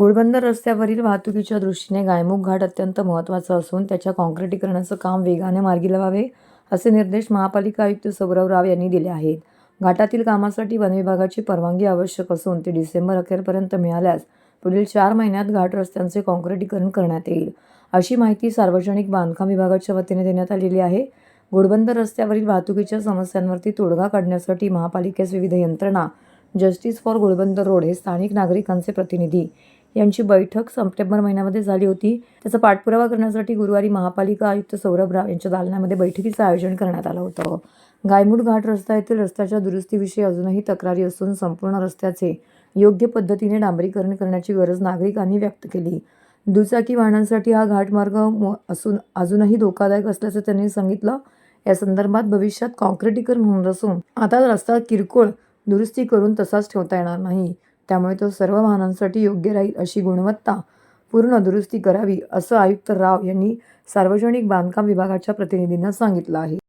घोडबंदर रस्त्यावरील वाहतुकीच्या दृष्टीने गायमुख घाट अत्यंत महत्त्वाचा असून त्याच्या काँक्रिटीकरणाचं काम वेगाने मार्गी लावावे असे निर्देश महापालिका आयुक्त सौरव राव यांनी दिले आहेत. घाटातील कामासाठी वनविभागाची परवानगी आवश्यक असून ती डिसेंबर अखेरपर्यंत मिळाल्यास पुढील चार महिन्यात घाट रस्त्यांचे काँक्रिटीकरण करण्यात येईल. अशी माहिती सार्वजनिक बांधकाम विभागाच्या वतीने देण्यात आलेली आहे. घोडबंदर रस्त्यावरील वाहतुकीच्या समस्यांवरती तोडगा काढण्यासाठी महापालिकेस विविध यंत्रणा जस्टिस फॉर घोडबंदर रोड हे स्थानिक नागरिकांचे प्रतिनिधी यांची बैठक सप्टेंबर महिन्यामध्ये झाली होती. त्याचा पाठपुरावा करण्यासाठी गुरुवारी महापालिका आयुक्त सौरभ राव यांच्या दालनामध्ये बैठकीचं आयोजन करण्यात आलं होतं. गायमुड घाट रस्ता येथील रस्त्याच्या दुरुस्तीविषयी अजूनही तक्रारी असून संपूर्ण रस्त्याचे योग्य पद्धतीने डांबरीकरण करण्याची गरज नागरिकांनी व्यक्त केली. दुचाकी वाहनांसाठी हा घाटमार्ग असून अजूनही धोकादायक असल्याचं त्यांनी सांगितलं. या संदर्भात भविष्यात कॉन्क्रिटीकरण होणार असून आता रस्ता किरकोळ दुरुस्ती करून तसाच ठेवता येणार नाही. त्यामुळे तो सर्व वाहनांसाठी योग्य राहील अशी गुणवत्ता पूर्ण दुरुस्ती करावी असं आयुक्त राव यांनी सार्वजनिक बांधकाम विभागाच्या प्रतिनिधींना सांगितलं आहे.